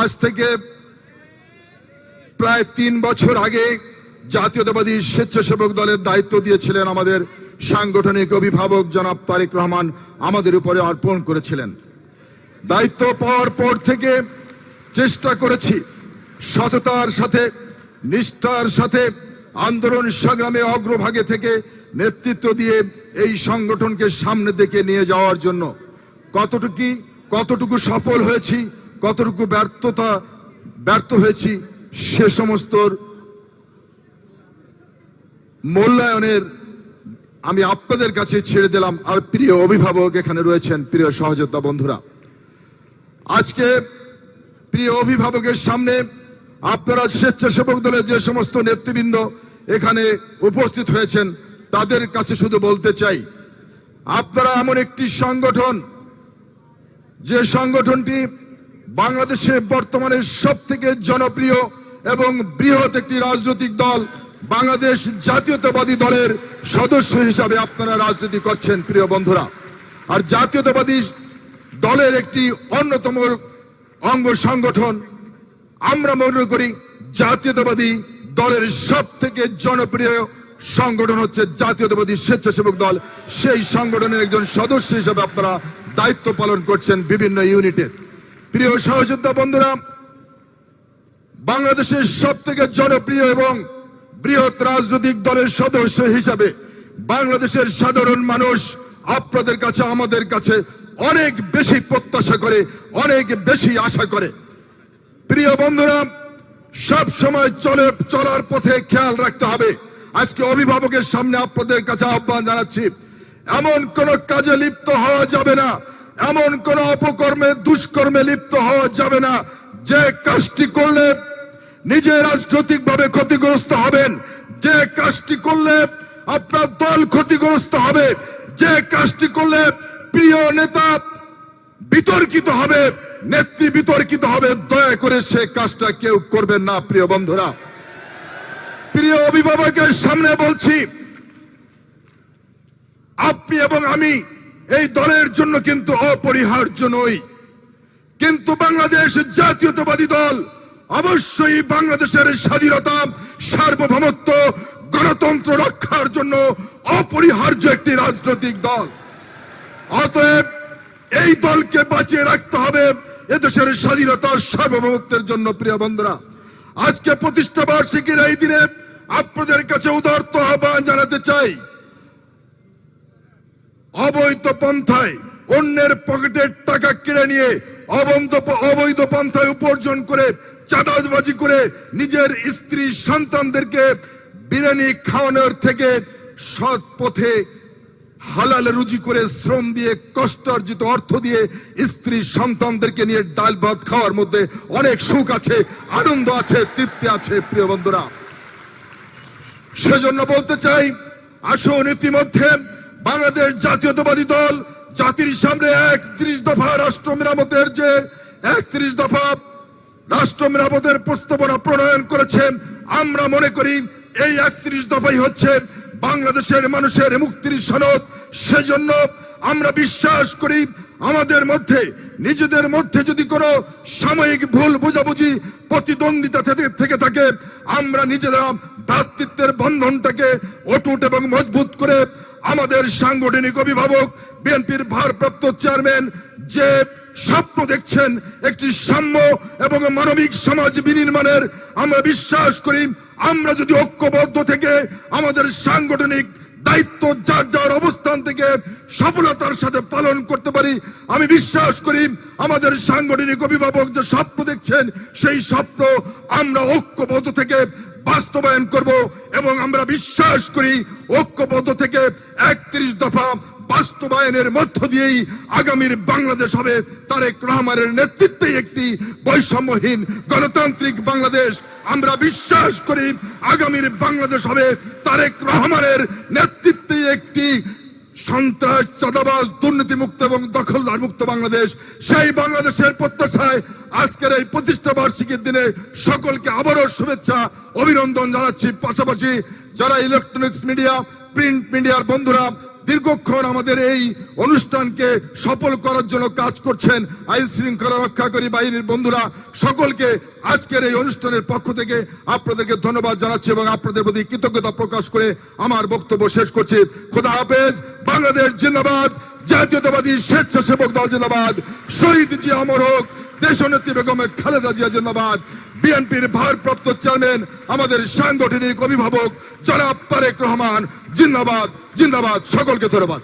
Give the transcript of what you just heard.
আজ থেকে প্রায় তিন বছর আগে জাতীয়তাবাদী স্বেচ্ছাসেবক দলের দায়িত্ব দিয়েছিলেন আমাদের সাংগঠনিক অভিভাবক জনাব তারেক রহমান, আমাদের উপরে অর্পণ করেছিলেন। দায়িত্ব পাওয়ার পর থেকে চেষ্টা করেছি সততার সাথে, নিষ্ঠার সাথে আন্দোলন সংগ্রামে অগ্রভাগে থেকে নেতৃত্ব দিয়ে এই সংগঠনকে সামনে দিকে নিয়ে যাওয়ার জন্য কতটুকু কতটুকু সফল হয়েছি কতটুকু ব্যর্থতা, ব্যর্থ হয়েছি, সে সমস্ত মূল্যায়নের আমি আপনাদের কাছে ছেড়ে দিলাম। আর প্রিয় অভিভাবক এখানে রয়েছেন, প্রিয় সহযোদ্ধা বন্ধুরা। আজকে প্রিয় অভিভাবকের সামনে আপনারা স্বেচ্ছাসেবক দলের যে সমস্ত নেতৃবৃন্দ এখানে উপস্থিত হয়েছেন, তাদের কাছে শুধু বলতে চাই, আপনারা এমন একটি সংগঠন, যে সংগঠনটি বাংলাদেশে বর্তমানে সব থেকে জনপ্রিয় এবং বৃহৎ একটি রাজনৈতিক দল বাংলাদেশ জাতীয়তাবাদী দলের সদস্য হিসাবে আপনারা রাজনীতি করছেন, প্রিয় বন্ধুরা। আর জাতীয়তাবাদী দলের একটি অন্যতম অঙ্গ সংগঠন, আমরা মনে করি জাতীয়তাবাদী দলের সব থেকে জনপ্রিয় সংগঠন হচ্ছে জাতীয়তাবাদী স্বেচ্ছাসেবক দল। সেই সংগঠনের একজন সদস্য হিসেবে আপনারা দায়িত্ব পালন করছেন বিভিন্ন ইউনিটের। প্রিয় সহযোদ্ধা বন্ধুরা, বাংলাদেশের সব থেকে জনপ্রিয় এবং বৃহৎ রাজনৈতিক দলের সদস্য হিসাবে বাংলাদেশের সাধারণ মানুষ আপনাদের কাছে, আমাদের কাছে অনেক বেশি প্রত্যাশা করে, অনেক বেশি আশা করে। প্রিয় বন্ধুরা, সব সময় চলে, চলার পথে খেয়াল রাখতে হবে। আজকে অভিভাবকের সামনে আপনাদের কাছে আহ্বান জানাচ্ছি, এমন কোন কাজে লিপ্ত হওয়া যাবে না। এমন কোন অপকর্মে, দুষ্কর্মে লিপ্ত হওয়া যাবে না। যে কাজটি করলে নিজে রাজনৈতিকভাবে ক্ষতিগ্রস্ত হবেন, যে কাজটি করলে আপনার দল ক্ষতিগ্রস্ত হবে, যে কাজটি করলে প্রিয় নেতা বিতর্কিত হবে, নেত্রী বিতর্কিত হবে, দয়া করে সে কাজটা কেউ করবেন না, প্রিয় বন্ধুরা। প্রিয় অভিভাবকের সামনে বলছি, আপনি এবং আমি এই দলের জন্য কিন্তু অপরিহার্য নই। কিন্তু বাংলাদেশ জাতীয়তাবাদী দল অবশ্যই বাংলাদেশের স্বাধীনতা, সার্বভৌমত্ব, গণতন্ত্র রক্ষার জন্য অপরিহার্য একটি রাজনৈতিক দল। অতএব এই দলকে বাঁচিয়ে রাখতে হবে এদেশের স্বাধীনতা, সার্বভৌমত্বের জন্য, প্রিয় বন্ধুরা। আজকে প্রতিষ্ঠা বার্ষিকীর এই দিনে আপনাদের কাছে উদার্ত আহ্বান জানাতে চাই। অবৈধ পন্থায় অন্যের পকেটের টাকা কেড়ে নিয়ে অবৈধ অবৈধ পন্থায় উপার্জন করে, চাঁদাবাজি করে নিজের স্ত্রী সন্তানদেরকে বিরিয়ানি খাওয়ানোর থেকে সৎ পথে হালাল রুজি করে শ্রম দিয়ে, কষ্ট অর্জিত অর্থ দিয়ে স্ত্রী সন্তানদেরকে নিয়ে ডাল ভাত খাওয়ার মধ্যে অনেক সুখ আছে, আনন্দ আছে, তৃপ্তি আছে, প্রিয় বন্ধুরা। সেজন্য বলতে চাই, আসুন ইতিমধ্যে বাংলাদেশ জাতীয়তাবাদী দল, জাতির সামনে একত্রিশ দফা রাষ্ট্র মেরামতের যে একত্রিশ দফা রাষ্ট্র মেরামতের প্রস্তাবনা প্রণয়ন করেছেন, আমরা মনে করি এই একত্রিশ দফাই হচ্ছে বাংলাদেশের মানুষের মুক্তির সনদ। সেজন্য আমরা বিশ্বাস করি আমাদের মধ্যে, নিজেদের মধ্যে যদি কোনো সাময়িক ভুল বোঝাবুঝি প্রতিদ্বন্দ্বিতা থেকে- থেকে আমরা নিজেরা ভ্রাতৃত্বের বন্ধনটাকে অটুট এবং মজবুত করে আমাদের সাংগঠনিক অভিভাবক বিএনপির ভারপ্রাপ্ত চেয়ারম্যান যে স্বপ্ন দেখছেন, একটি সাম্য এবং মানবিক সমাজ বিনির্মাণের, আমরা বিশ্বাস করি, আমরা যদি ঐক্যবদ্ধ থেকে আমাদের সাংগঠনিক দায়িত্ব, যার যার অবস্থান থেকে সফলতার সাথে পালন করতে পারি, আমি বিশ্বাস করি আমাদের সাংগঠনিক অভিভাবক যে স্বপ্ন দেখছেন, সেই স্বপ্ন আমরা ঐক্যবদ্ধ থেকে বাস্তবায়ন করব। এবং আমরা বিশ্বাস করি ঐক্যবদ্ধ থেকে একত্রিশ দফা বাস্তবায়নের মধ্য দিয়েই আগামীর বাংলাদেশ হবে তারেক রহমানের নেতৃত্বে একটি বৈষম্যহীন গণতান্ত্রিক বাংলাদেশ। আমরা বিশ্বাস করি আগামীর বাংলাদেশ হবে তারেক রহমানের নেতৃত্বে একটি সন্ত্রাস, চাঁদাবাজ, দুর্নীতিমুক্ত এবং দখলদার মুক্ত বাংলাদেশ, সেই বাংলাদেশের প্রত্যাশায় আজকের এই প্রতিষ্ঠা বার্ষিকীর দিনে সকলকে আবারও শুভেচ্ছা, অভিনন্দন জানাচ্ছি। পাশাপাশি যারা ইলেকট্রনিক্স মিডিয়া প্রিন্ট মিডিয়ার বন্ধুরা দীর্ঘক্ষণ আমাদের এই অনুষ্ঠানকে সফল করার জন্য কাজ করছেন আইন শৃঙ্খলা রক্ষাকারী বাহিনীর বন্ধুরা। সকলকে আজকের এই অনুষ্ঠানের পক্ষ থেকে আপনাদেরকে ধন্যবাদ জানাচ্ছি এবং আপনাদের প্রতি কৃতজ্ঞতা প্রকাশ করে আমার বক্তব্য শেষ করছি। খোদা হাফেজ, বাংলাদেশ জিন্দাবাদ, জাতীয়তাবাদী স্বেচ্ছাসেবক দল জিন্দাবাদ, শহীদ জিয়া অমর হোক, দেশনেত্রী বেগমে খালেদা জিয়া জিন্দাবাদ, বিএনপির ভারপ্রাপ্ত চেয়ারম্যান, আমাদের সাংগঠনিক অভিভাবক জনাব তারেক রহমান জিন্দাবাদ। জিন্দাবাদ সকলকে ধন্যবাদ।